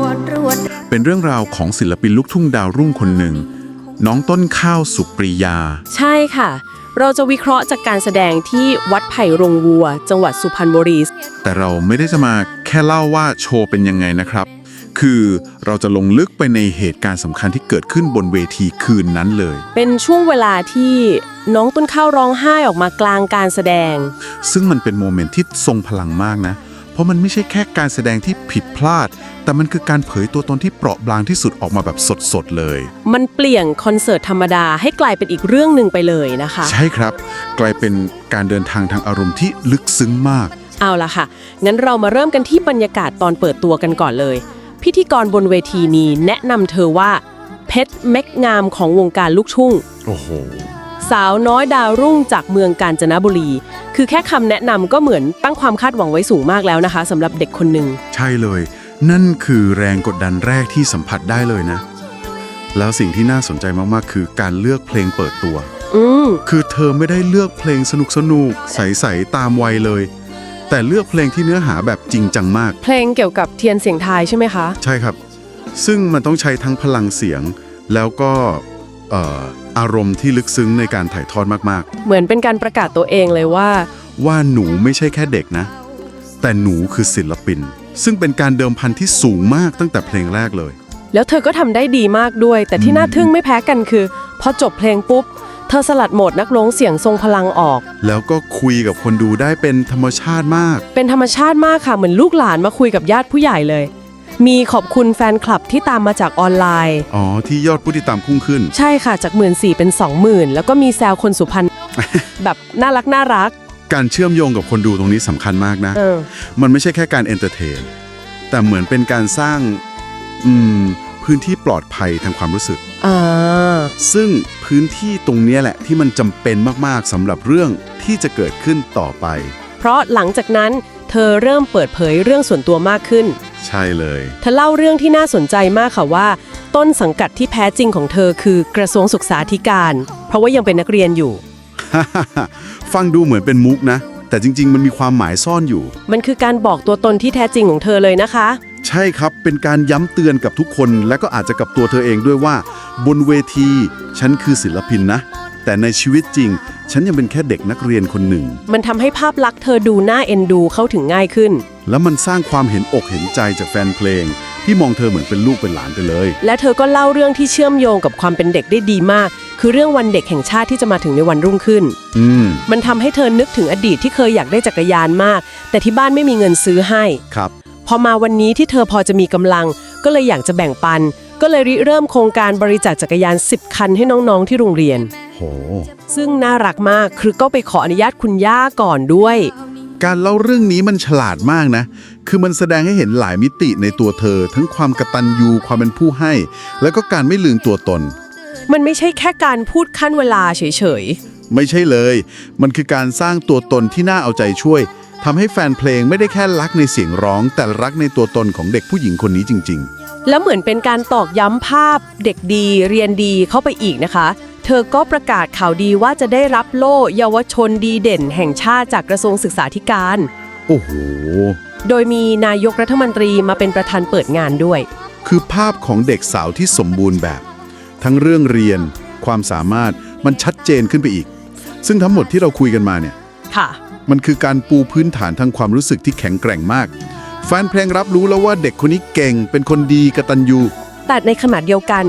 วดรวดเป็นเรื่องราวของศิลปินลูกทุ่งดาวรุ่งคนหนึ่ง น้องต้นข้าวสุปรียา ใช่ค่ะ เราจะวิเคราะห์จากการแสดงที่วัดไผ่โรงวัว จังหวัดสุพรรณบุรี แต่เราไม่ได้จะมาแค่เล่าว่าโชว์เป็นยังไงนะครับ คือเราจะลงลึกไปในเหตุการณ์สำคัญที่เกิดขึ้นบนเวทีคืนนั้นเลย เป็นช่วงเวลาที่น้องต้นข้าวร้องไห้ออกมากลางการแสดง ซึ่งมันเป็นโมเมนต์ที่ทรงพลังมากนะเพ ราะมันไม่ใช่แค่การแสดงที่ผิดพลาด แต่มันคือการเผยตัวตนที่เปราะบางที่สุดออกมาแบบสดๆเลย มันเปลี่ยนคอนเสิร์ตธรรมดาให้กลายเป็นอีกเรื่องหนึ่งไปเลยนะคะ ใช่ครับ กลายเป็นการเดินทางทางอารมณ์ที่ลึกซึ้งมาก เอาล่ะค่ะ งั้นเรามาเริ่มกันที่บรรยากาศตอนเปิดตัวกันก่อนเลย พิธีกรบนเวทีนี้แนะนำเธอว่าเพชรเม็กงามของวงการลูกทุ่ง โอ้โห สาวน้อยดาวรุ่งจากเมืองกาญจนบุรี คือแค่คำแนะนำก็เหมือนตั้งความคาดหวังไว้สูงมากแล้วนะคะสำหรับเด็กคนหนึ่ง ใช่เลย นั่นคือแรงกดดันแรกที่สัมผัสได้เลยนะ แล้วสิ่งที่น่าสนใจมากๆ คือการเลือกเพลงเปิดตัว อืมคือเธอไม่ได้เลือกเพลงสนุกสนุกๆใสๆตามวัยเลย แต่เลือกเพลงที่เนื้อหาแบบจริงจังมาก เพลงเกี่ยวกับเทียนเสียงทายใช่ไหมคะ ใช่ครับ ซึ่งมันต้องใช้ทั้งพลังเสียง แล้วก็เอ่อ อารมณ์ที่ลึกซึ้งในการถ่ายทอดมากเหมือนเป็นการประกาศตัวเองเลยว่า ๆ ว่าหนูไม่ใช่แค่เด็กนะ แต่หนูคือศิลปิน ซึ่งเป็นการเดิมพันที่สูงมากตั้งแต่เพลงแรกเลย แล้วเธอก็ทำได้ดีมากด้วย แต่ที่น่าทึ่งไม่แพ้กันคือ พอจบเพลงปุ๊บ เธอสลัดโหมดนักร้องเสียงทรงพลังออก แล้วก็คุยกับคนดูได้เป็นธรรมชาติมาก เป็นธรรมชาติมากค่ะ เหมือนลูกหลานมาคุยกับญาติผู้ใหญ่เลย มีขอบคุณแฟนคลับที่ตามมาจากออนไลน์ อ๋อ ที่ยอดผู้ติดตามพุ่งขึ้น ใช่ค่ะจากหมื่นสี่เป็นสองหมื่นแล้วก็มีแซวคนสุพรรณ แบบน่ารักน่ารัก การเชื่อมโยงกับคนดูตรงนี้สำคัญมากนะ เออ มันไม่ใช่แค่การเอนเตอร์เทน แต่เหมือนเป็นการสร้างอืมพื้นที่ปลอดภัยทางความรู้สึก อ่า ซึ่งพื้นที่ตรงเนี้ยแหละที่มันจำเป็นมากๆสำหรับเรื่องที่จะเกิดขึ้นต่อไป เพราะหลังจากนั้นเธอเริ่มเปิดเผยเรื่องส่วนตัวมากขึ้น ใช่เลย เธอเล่าเรื่องที่น่าสนใจมากค่ะว่า ต้นสังกัดที่แท้จริงของเธอคือกระทรวงศึกษาธิการ เพราะว่ายังเป็นนักเรียนอยู่ ฟังดูเหมือนเป็นมุกนะ แต่จริง ๆ มันมีความหมายซ่อนอยู่ มันคือการบอกตัวตนที่แท้จริงของเธอเลยนะคะ ใช่ครับ เป็นการย้ำเตือนกับทุกคน และก็อาจจะกับตัวเธอเองด้วยว่า บนเวที ฉันคือศิลปินนะ แต่ในชีวิตจริง ฉันยังเป็นแค่เด็กนักเรียนคนหนึ่ง มันทำให้ภาพลักษณ์เธอดูน่าเอ็นดูเข้าถึงง่ายขึ้น แล้วมันสร้างความเห็นอกเห็นใจจากแฟนเพลง ที่มองเธอเหมือนเป็นลูกเป็นหลานไปเลย และเธอก็เล่าเรื่องที่เชื่อมโยงกับความเป็นเด็กได้ดีมาก คือเรื่องวันเด็กแห่งชาติที่จะมาถึงในวันรุ่งขึ้น อืม มันทำให้เธอนึกถึงอดีตที่เคยอยากได้จักรยานมาก แต่ที่บ้านไม่มีเงินซื้อให้ ครับ พอมาวันนี้ที่เธอพอจะมีกำลัง ก็เลยอยากจะแบ่งปัน ก็เลยริเริ่มโครงการบริจาคจักรยาน 10 คันให้น้องๆที่โรงเรียนโห ซึ่งน่ารักมากคือก็ไปขออนุญาตคุณย่าก่อนด้วย การเล่าเรื่องนี้มันฉลาดมากนะ คือมันแสดงให้เห็นหลายมิติในตัวเธอ ทั้งความกตัญญูความเป็นผู้ให้ แล้วก็การไม่ลืมตัวตน มันไม่ใช่แค่การพูดขั้นเวลาเฉยไม่ใช่เลย มันคือการสร้างตัวตนที่น่าเอาใจช่วยทำให้แฟนเพลงไม่ได้แค่รักในเสียงร้อง แต่รักในตัวตนของเด็กผู้หญิงคนนี้จริง ๆ แล้วเหมือนเป็นการตอกย้ำภาพเด็กดีเรียนดีเข้าไปอีกนะคะเธ อก็ประกาศข่าวดีว่าจะได้รับโล่เยาวชนดีเด่นแห่งชาติจากกระทรวงศึกษาธิการๆโอ้โห โดยมีนายกรัฐมนตรีมาเป็นประธานเปิดงานด้วย คือภาพของเด็กสาวที่สมบูรณ์แบบ ทั้งเรื่องเรียน ความสามารถมันชัดเจนขึ้นไปอีก ซึ่งทั้งหมดที่เราคุยกันมาเนี่ย ค่ะ มันคือการปูพื้นฐานทางความรู้สึกที่แข็งแกร่งมาก แฟนเพลงรับรู้แล้วว่าเด็กคนนี้เก่ง เป็นคนดีกตัญญูแต่ในขณะเดียวกัน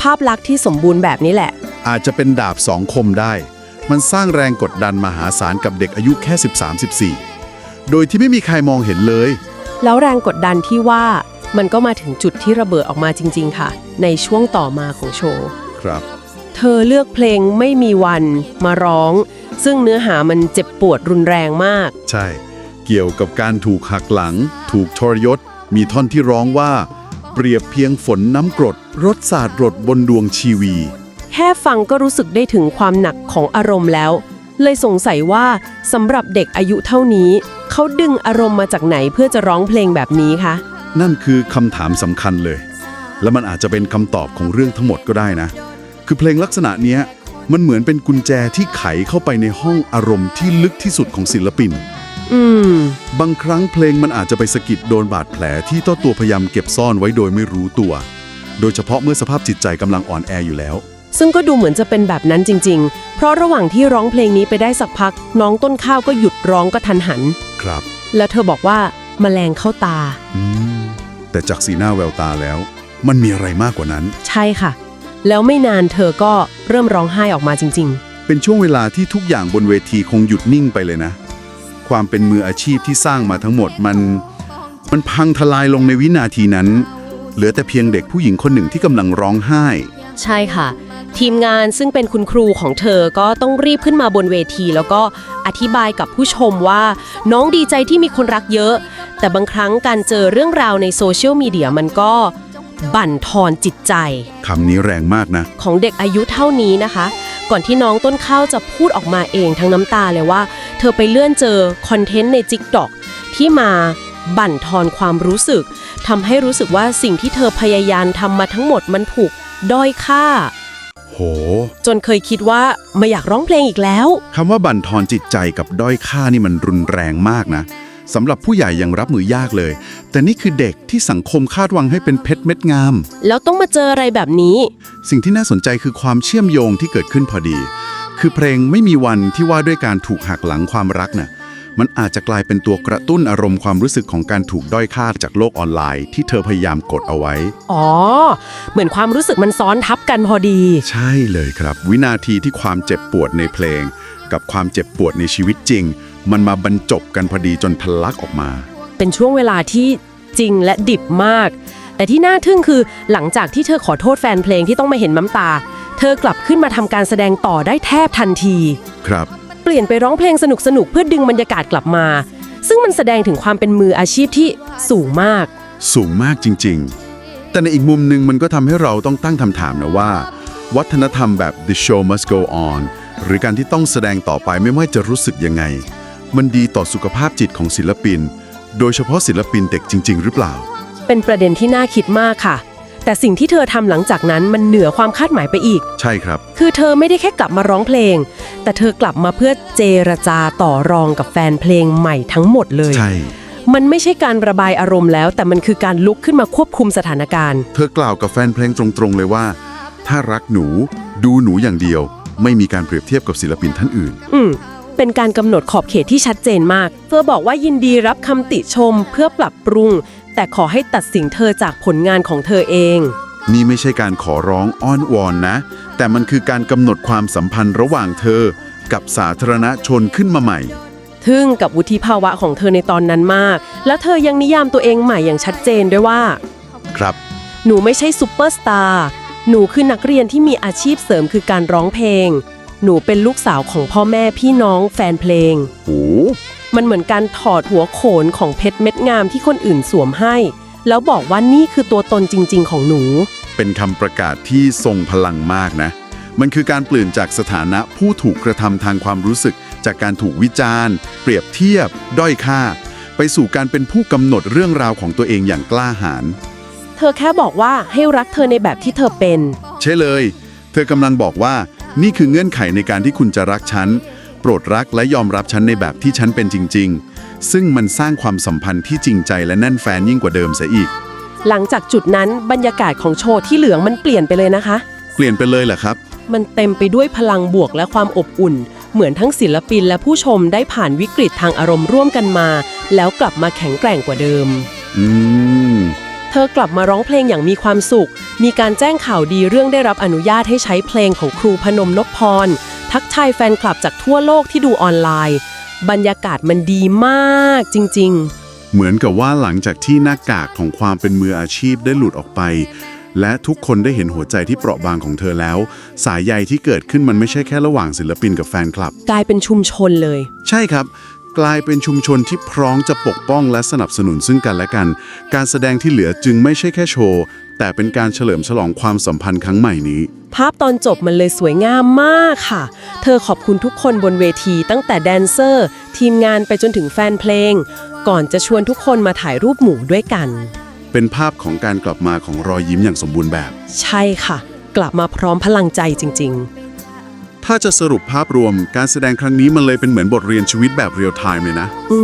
ภาพลักษณ์ที่สมบูรณ์แบบนี้แหละ อาจจะเป็นดาบสองคมได้ มันสร้างแรงกดดันมหาศาลกับเด็กอายุแค่ 13-14 โดยที่ไม่มีใครมองเห็นเลย แล้วแรงกดดันที่ว่ามันก็มาถึงจุดที่ระเบิดออกมาจริง ๆ ค่ะ ในช่วงต่อมาของโชว์ครับ เธอเลือกเพลงไม่มีวันมาร้อง ซึ่งเนื้อหามันเจ็บปวดรุนแรงมาก ใช่ เกี่ยวกับการถูกหักหลัง ถูกทรยศ มีท่อนที่ร้องว่า เปรียบเพียงฝนน้ำกรดรสสาดรดบนดวงชีวี แค่ฟังก็รู้สึกได้ถึงความหนักของอารมณ์แล้ว เลยสงสัยว่าสำหรับเด็กอายุเท่านี้ เขาดึงอารมณ์มาจากไหนเพื่อจะร้องเพลงแบบนี้คะ นั่นคือคำถามสำคัญเลย และมันอาจจะเป็นคำตอบของเรื่องทั้งหมดก็ได้นะ คือเพลงลักษณะเนี้ยมันเหมือนเป็นกุญแจที่ไขเข้าไปในห้องอารมณ์ที่ลึกที่สุดของศิลปิน อืม บางครั้งเพลงมันอาจจะไปสะกิดโดนบาดแผลที่เจ้าตัวพยายามเก็บซ่อนไว้โดยไม่รู้ตัว โดยเฉพาะเมื่อสภาพจิตใจกำลังอ่อนแออยู่แล้ว ซึ่งก็ดูเหมือนจะเป็นแบบนั้นจริง ๆ เพราะระหว่างที่ร้องเพลงนี้ไปได้สักพัก น้องต้นข้าวก็หยุดร้องก็ทันหัน ครับ แล้วเธอบอกว่าแมลงเข้าตา อืม แต่จากสีหน้าแววตาแล้ว มันมีอะไรมากกว่านั้น ใช่ค่ะ แล้วไม่นานเธอก็เริ่มร้องไห้ออกมาจริง เป็นช่วงเวลาที่ทุกอย่างบนเวทีคงหยุดนิ่งไปเลยนะ ความเป็นมืออาชีพที่สร้างมาทั้งหมดมัน มันพังทลายลงในวินาทีนั้น เหลือแต่เพียงเด็กผู้หญิงคนหนึ่งที่กำลังร้องไห้ ๆ ใช่ค่ะ ทีมงานซึ่งเป็นคุณครูของเธอก็ต้องรีบขึ้นมาบนเวที แล้วก็อธิบายกับผู้ชมว่า น้องดีใจที่มีคนรักเยอะ แต่บางครั้งการเจอเรื่องราวในโซเชียลมีเดียมันก็บั่นทอนจิตใจ คำนี้แรงมากนะ ของเด็กอายุเท่านี้นะคะ ก่อนที่น้องต้นข้าวจะพูดออกมาเองทั้งน้ำตาเลยว่า เธอไปเลื่อนเจอคอนเทนต์ใน t ิ k t o k ที่มาบั่นทอนความรู้สึกทำให้รู้สึกว่าสิ่งที่เธอพยายามทำมาทั้งหมดมันถูกด้อยค่า โห จนเคยคิดว่าไม่อยากร้องเพลงอีกแล้ว คำว่าบั่นทอนจิตใจกับด้อยค่านี่มันรุนแรงมากนะสำหรับผู้ใหญ่ยังรับมือยากเลย แต่นี่คือเด็กที่สังคมคาดหวังให้เป็นเพชรเม็ดงาม แล้วต้องมาเจออะไรแบบนี้ สิ่งที่น่าสนใจคือความเชื่อมโยงที่เกิดขึ้นพอดี คือเพลงไม่มีวันที่ว่าด้วยการถูกหักหลังความรักน่ะ มันอาจจะกลายเป็นตัวกระตุ้นอารมณ์ความรู้สึกของการถูกด้อยค่าจากโลกออนไลน์ ที่เธอพยายามกดเอาไว้ อ๋อ เหมือนความรู้สึกมันซ้อนทับกันพอดี ใช่เลยครับ วินาทีที่ความเจ็บปวดในเพลง กับความเจ็บปวดในชีวิตจริง มันมาบรรจบกันพอดีจนทะลักออกมา เป็นช่วงเวลาที่จริงและดิบมาก แต่ที่น่าทึ่งคือหลังจากที่เธอขอโทษแฟนเพลงที่ต้องมาเห็นน้ำตา เธอกลับขึ้นมาทำการแสดงต่อได้แทบทันที ครับ เปลี่ยนไปร้องเพลงสนุกๆเพื่อดึงบรรยากาศกลับมา ซึ่งมันแสดงถึงความเป็นมืออาชีพที่สูงมาก สูงมากจริง ๆ แต่ในอีกมุมหนึ่งมันก็ทำให้เราต้องตั้งคำถามนะว่า วัฒนธรรมแบบ the show must go on หรือการที่ต้องแสดงต่อไปไม่ว่าจะรู้สึกยังไง มันดีต่อสุขภาพจิตของศิลปิน โดยเฉพาะศิลปินเด็กจริง ๆ หรือเปล่า เป็นประเด็นที่น่าคิดมากค่ะ แต่สิ่งที่เธอทำหลังจากนั้นมันเหนือความคาดหมายไปอีก ใช่ครับ คือเธอไม่ได้แค่กลับมาร้องเพลง แต่เธอกลับมาเพื่อเจรจาต่อรองกับแฟนเพลงใหม่ทั้งหมดเลย ใช่ มันไม่ใช่การระบายอารมณ์แล้ว แต่มันคือการลุกขึ้นมาควบคุมสถานการณ์ เธอกล่าวกับแฟนเพลงตรงๆเลยว่า ถ้ารักหนูดูหนูอย่างเดียว ไม่มีการเปรียบเทียบกับศิลปินท่านอื่น อืม เป็นการกำหนดขอบเขตที่ชัดเจนมาก เธอบอกว่ายินดีรับคำติชมเพื่อปรับปรุง แต่ขอให้ตัดสินเธอจากผลงานของเธอเอง นี่ไม่ใช่การขอร้องอ้อนวอนนะ แต่มันคือการกำหนดความสัมพันธ์ระหว่างเธอ กับสาธารณชนขึ้นมาใหม่ ทึ่งกับวุฒิภาวะของเธอในตอนนั้นมาก แล้วเธอยังนิยามตัวเองใหม่อย่างชัดเจนด้วยว่า ครับ หนูไม่ใช่ซูเปอร์สตาร์ หนูคือนักเรียนที่มีอาชีพเสริมคือการร้องเพลง หนูเป็นลูกสาวของพ่อแม่พี่น้องแฟนเพลงโอ้ มันเหมือนการถอดหัวโขนของเพชรเม็ดงามที่คนอื่นสวมให้ แล้วบอกว่านี่คือตัวตนจริง ๆ ของหนู เป็นคำประกาศที่ทรงพลังมากนะ มันคือการเปลี่ยนจากสถานะผู้ถูกกระทำทางความรู้สึก จากการถูกวิจารณ์ เปรียบเทียบ ด้อยค่า ไปสู่การเป็นผู้กำหนดเรื่องราวของตัวเองอย่างกล้าหาญเธอแค่บอกว่าให้รักเธอในแบบที่เธอเป็น ใช่เลย เธอกำลังบอกว่า นี่คือเงื่อนไขในการที่คุณจะรักฉัน โปรดรักและยอมรับฉันในแบบที่ฉันเป็นจริง ๆ ซึ่งมันสร้างความสัมพันธ์ที่จริงใจและแน่นแฟนยิ่งกว่าเดิมเสียอีก หลังจากจุดนั้นบรรยากาศของโชว์ที่เหลืองมันเปลี่ยนไปเลยนะคะ เปลี่ยนไปเลยเหรอครับ มันเต็มไปด้วยพลังบวกและความอบอุ่น เหมือนทั้งศิลปินและผู้ชมได้ผ่านวิกฤตทางอารมณ์ร่วมกันมา แล้วกลับมาแข็งแกร่งกว่าเดิม อืม เธอกลับมาร้องเพลงอย่างมีความสุข มีการแจ้งข่าวดีเรื่องได้รับอนุญาตให้ใช้เพลงของครูพนมนพพร ทักทายแฟนคลับจากทั่วโลกที่ดูออนไลน์ บรรยากาศมันดีมากจริงเหมือนกับว่าหลังจากที่หน้ากากของความเป็นมืออาชีพได้หลุดออกไป และทุกคนได้เห็นหัวใจที่เปราะบางของเธอแล้ว สายใยที่เกิดขึ้นมันไม่ใช่แค่ระหว่างศิลปินกับแฟนคลับๆกลายเป็นชุมชนเลย ใช่ครับ กลายเป็นชุมชนที่พร้อมจะปกป้องและสนับสนุนซึ่งกันและกัน การแสดงที่เหลือจึงไม่ใช่แค่โชว์ แต่เป็นการเฉลิมฉลองความสัมพันธ์ครั้งใหม่นี้ ภาพตอนจบมันเลยสวยงามมากค่ะ เธอขอบคุณทุกคนบนเวทีตั้งแต่แดนเซอร์ ทีมงานไปจนถึงแฟนเพลง ก่อนจะชวนทุกคนมาถ่ายรูปหมู่ด้วยกัน เป็นภาพของการกลับมาของรอยยิ้มอย่างสมบูรณ์แบบ ใช่ค่ะ กลับมาพร้อมพลังใจจริง ถ้าจะสรุปภาพรวมการแสดงครั้งนี้มันเลยเป็นเหมือนบทเรียนชีวิตแบบเรียลไทม์เลยนะ อื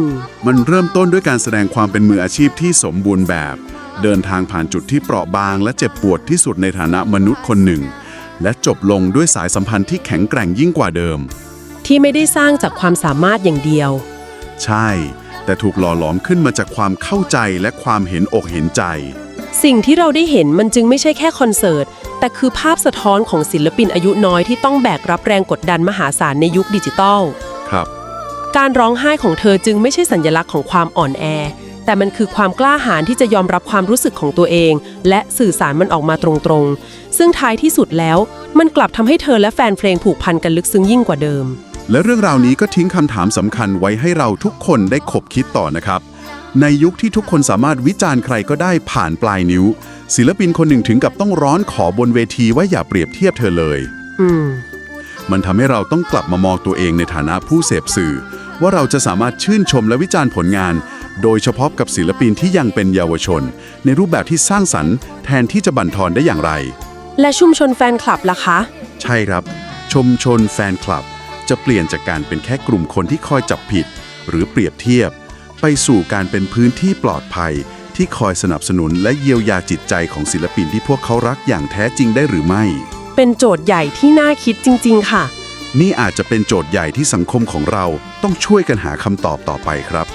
มมันเริ่มต้นด้วยการแสดงความเป็นมืออาชีพที่สมบูรณ์แบบ เดินทางผ่านจุดที่เปราะบางและเจ็บปวดที่สุดในฐานะมนุษย์คนหนึ่ง และจบลงด้วยสายสัมพันธ์ที่แข็งแกร่งยิ่งกว่าเดิม ที่ไม่ได้สร้างจากความสามารถอย่างเดียว ใช่ แต่ถูกหล่อหลอมขึ้นมาจากความเข้าใจและความเห็นอกเห็นใจ สิ่งที่เราได้เห็นมันจึงไม่ใช่แค่คอนเสิร์ต แต่คือภาพสะท้อนของศิลปินอายุน้อยที่ต้องแบกรับแรงกดดันมหาศาลในยุคดิจิตอล ครับ การร้องไห้ของเธอจึงไม่ใช่สัญลักษณ์ของความอ่อนแอ แต่มันคือความกล้าหาญที่จะยอมรับความรู้สึกของตัวเอง และสื่อสารมันออกมาตรงๆ ซึ่งท้ายที่สุดแล้ว มันกลับทำให้เธอและแฟนเพลงผูกพันกันลึกซึ้งยิ่งกว่าเดิม และเรื่องราวนี้ก็ทิ้งคำถามสำคัญไว้ให้เราทุกคนได้ขบคิดต่อนะครับ ในยุคที่ทุกคนสามารถวิจารณ์ใครก็ได้ผ่านปลายนิ้ว ศิลปินคนหนึ่งถึงกับต้องร้อนขอบนเวทีว่าอย่าเปรียบเทียบเธอเลย อืม มันทำให้เราต้องกลับมามองตัวเองในฐานะผู้เสพสื่อ ว่าเราจะสามารถชื่นชมและวิจารณ์ผลงาน โดยเฉพาะกับศิลปินที่ยังเป็นเยาวชน ในรูปแบบที่สร้างสรรค์แทนที่จะบั่นทอนได้อย่างไร และชุมชนแฟนคลับล่ะคะ ใช่ครับ ชมชนแฟนคลับ จะเปลี่ยนจากการเป็นแค่กลุ่มคนที่คอยจับผิด หรือเปรียบเทียบ ไปสู่การเป็นพื้นที่ปลอดภัย ที่คอยสนับสนุนและเยียวยาจิตใจของศิลปินที่พวกเขารักอย่างแท้จริงได้หรือไม่ เป็นโจทย์ใหญ่ที่น่าคิดจริง ๆ ค่ะ นี่อาจจะเป็นโจทย์ใหญ่ที่สังคมของเราต้องช่วยกันหาคำตอบต่อไปครับ